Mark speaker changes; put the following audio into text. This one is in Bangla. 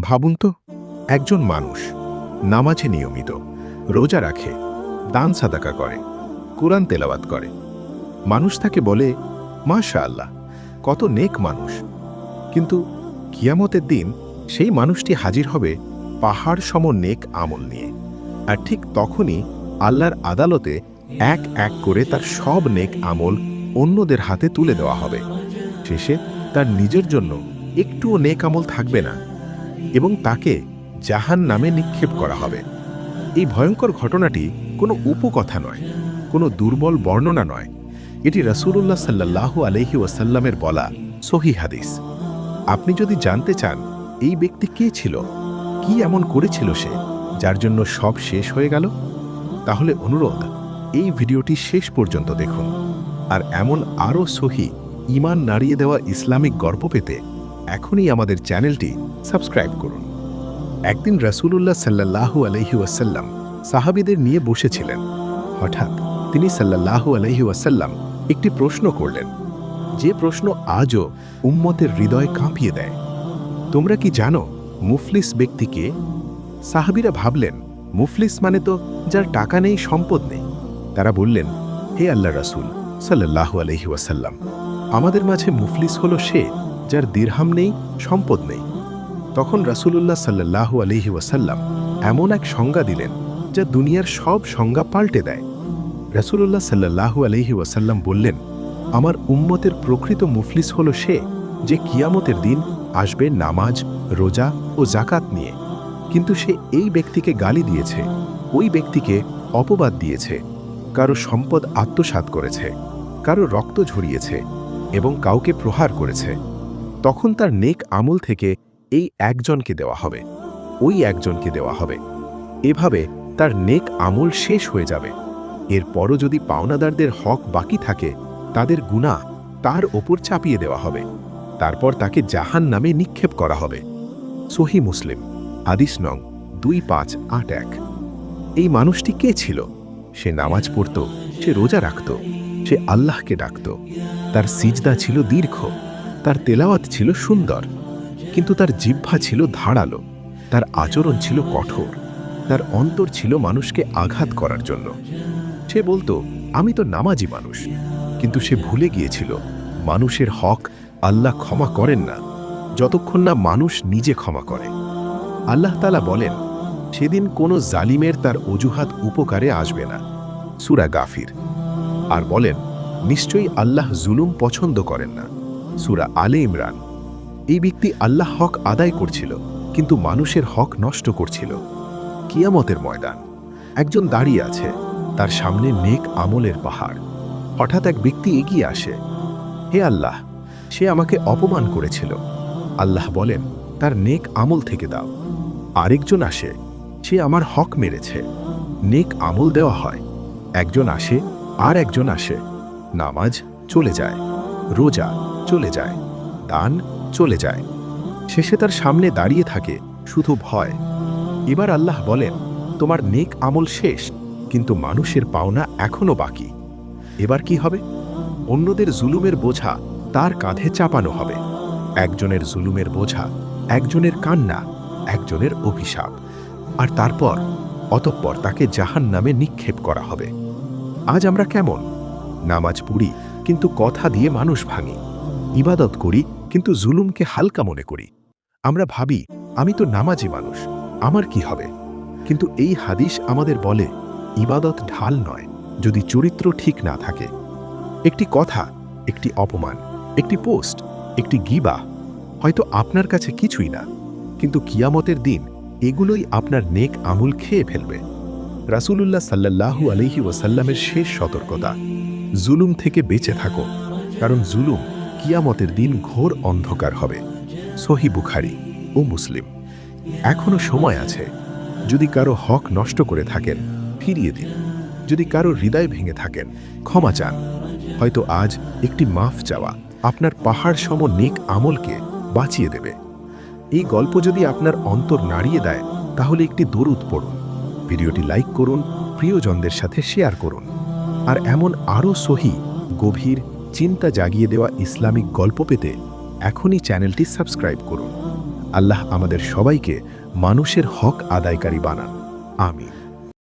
Speaker 1: ভাবুন তো, একজন মানুষ, নামাজে নিয়মিত, রোজা রাখে, দান সাদাকা করে, কোরআন তেলাওয়াত করে। মানুষ তাকে বলে মাশা আল্লাহ কত নেক মানুষ। কিন্তু কিয়ামতের দিন সেই মানুষটি হাজির হবে পাহাড় সম নেক আমল নিয়ে। আর ঠিক তখনই আল্লাহর আদালতে এক এক করে তার সব নেক আমল অন্যদের হাতে তুলে দেওয়া হবে। শেষে তার নিজের জন্য একটুও নেক আমল থাকবে না। এবং তাকে জাহান নামে নিক্ষেপ করা হবে। এই ভয়ঙ্কর ঘটনাটি কোনো উপকথা নয়, কোনো দুর্বল বর্ণনা নয়। এটি রাসূলুল্লাহ সাল্লাল্লাহু আলহি ওয়াসাল্লামের বলা সহি হাদিস। আপনি যদি জানতে চান, এই ব্যক্তি কে ছিল, কি এমন করেছিল সে, যার জন্য সব শেষ হয়ে গেল, তাহলে অনুরোধ, এই ভিডিওটি শেষ পর্যন্ত দেখুন। আর এমন আরও সহি ইমান নাড়িয়ে দেওয়া ইসলামিক গর্ব পেতে এখনই আমাদের চ্যানেলটি সাবস্ক্রাইব করুন। একদিন রাসূলুল্লাহ সাল্লাল্লাহু আলহি ওয়াসাল্লাম সাহাবিদের নিয়ে বসেছিলেন। হঠাৎ তিনি সাল্লাল্লাহু আলহি ওয়াসাল্লাম একটি প্রশ্ন করলেন, যে প্রশ্ন আজও উম্মতের হৃদয় কাঁপিয়ে দেয়, তোমরা কি জানো মুফলিস ব্যক্তিকে সাহাবিরা ভাবলেন, মুফলিস মানে তো যার টাকা নেই, সম্পদ নেই। তারা বললেন, হে আল্লাহ রাসূল সাল্লাল্লাহু আলহি ওয়াসাল্লাম, আমাদের মাঝে মুফলিস হলো সে যার দিরহাম নেই, সম্পদ নেই। তখন রাসূলুল্লাহ সাল্লাল্লাহু আলহি ওয়াসাল্লাম এমন এক সংজ্ঞা দিলেন, যা দুনিয়ার সব সংজ্ঞা পাল্টে দেয়। রাসূলুল্লাহ সাল্লাল্লাহু আলহি ওয়াসাল্লাম বললেন, আমার উম্মতের প্রকৃত মুফলিস হল সে যে কিয়ামতের দিন আসবে নামাজ, রোজা ও জাকাত নিয়ে। কিন্তু সে এই ব্যক্তিকে গালি দিয়েছে, ওই ব্যক্তিকে অপবাদ দিয়েছে, কারও সম্পদ আত্মসাৎ করেছে, কারও রক্ত ঝরিয়েছে এবং কাউকে প্রহার করেছে। তখন তার নেক আমল থেকে এই একজনকে দেওয়া হবে। ওই একজনকে দেওয়া হবে। এভাবে তার নেক আমল শেষ হয়ে যাবে। এরপরও যদি পাওনাদারদের হক বাকি থাকে, তাদের গুণা তার ওপর চাপিয়ে দেওয়া হবে। তারপর তাকে জাহান নামে নিক্ষেপ করা হবে। সহি মুসলিম আদিস নং দুই পাঁচ আট এক। এই মানুষটি কে ছিল? সে নামাজ পড়ত, সে রোজা রাখত, সে আল্লাহকে ডাকত। তার সিজদা ছিল দীর্ঘ। তার তেলাওয়াত ছিল সুন্দর, কিন্তু তার জিহ্বা ছিল ধারালো, তার আচরণ ছিল কঠোর, তার অন্তর ছিল মানুষকে আঘাত করার জন্য। সে বলতো, আমি তো নামাজি মানুষ। কিন্তু সে ভুলে গিয়েছিল, মানুষের হক আল্লাহ ক্ষমা করেন না, যতক্ষণ না মানুষ নিজে ক্ষমা করে। আল্লাহ তালা বলেন, সেদিন কোনো জালিমের তার অজুহাত উপকারে আসবে না। সুরা গাফির। আর বলেন, নিশ্চয়ই আল্লাহ জুলুম পছন্দ করেন না। সুরা আলে ইমরান। এই ব্যক্তি আল্লাহ হক আদায় করছিল, কিন্তু মানুষের হক নষ্ট করছিল। কিয়ামতের ময়দান। একজন দাঁড়িয়ে আছে, তার সামনে নেক আমলের পাহাড়। হঠাৎ এক ব্যক্তি এগিয়ে আসে। হে আল্লাহ, সে আমাকে অপমান করেছিল। আল্লাহ বলেন, তার নেক আমল থেকে দাও। আরেকজন আসে, সে আমার হক মেরেছে। নেক আমল দেওয়া হয়। একজন আসে, আর একজন আসে। নামাজ চলে যায়। রোজা। চলে যায়, দান চলে যায়। শেষে তার সামনে দাঁড়িয়ে থাকে শুধু ভয়। এবার আল্লাহ বলেন, তোমার নেক আমল শেষ, কিন্তু মানুষের পাওনা এখনও বাকি। এবার কি হবে? অন্যদের জুলুমের বোঝা তার কাঁধে চাপানো হবে। একজনের জুলুমের বোঝা একজনের কান্না, একজনের অভিশাপ। আর তারপর, অতঃপর তাকে জাহান নামে নিক্ষেপ করা হবে। আজ আমরা কেমন? নামাজ পড়ি, কিন্তু কথা দিয়ে মানুষ ভাঙি। ইবাদত করি, কিন্তু জুলুমকে হালকা মনে করি। আমরা ভাবি, আমি তো নামাজি মানুষ, আমার কি হবে? কিন্তু এই হাদিস আমাদের বলে, ইবাদত ঢাল নয়, যদি চরিত্র ঠিক না থাকে। একটি কথা, একটি অপমান, একটি পোস্ট, একটি গিবা হয়তো আপনার কাছে কিছুই না। কিন্তু কিয়ামতের দিন, এগুলোই আপনার নেক আমুল খেয়ে ফেলবে। রাসূলুল্লাহ সাল্লাল্লাহু আলহি ওয়াসাল্লামের শেষ সতর্কতা, জুলুম থেকে বেঁচে থাকো, কারণ জুলুম কিয়ামতের দিন ঘোর অন্ধকার হবে। সহি বুখারি ও মুসলিম। এখনও সময় আছে। যদি কারও হক নষ্ট করে থাকেন, ফিরিয়ে দিন। যদি কারও হৃদয় ভেঙে থাকেন, ক্ষমা চান। হয়তো আজ একটি মাফ চাওয়া আপনার পাহাড় সম নেক আমলকে বাঁচিয়ে দেবে। এই গল্প যদি আপনার অন্তর নাড়িয়ে দেয়, তাহলে একটি দরুদ পড়ুন। ভিডিওটি লাইক করুন, প্রিয়জনদের সাথে শেয়ার করুন। আর এমন আরও সহি, গভীর চিন্তা জাগিয়ে দেওয়া ইসলামিক গল্প পেতে এখনই চ্যানেলটি সাবস্ক্রাইব করুন। আল্লাহ আমাদের সবাইকে মানুষের হক আদায়কারী বানান। আমিন।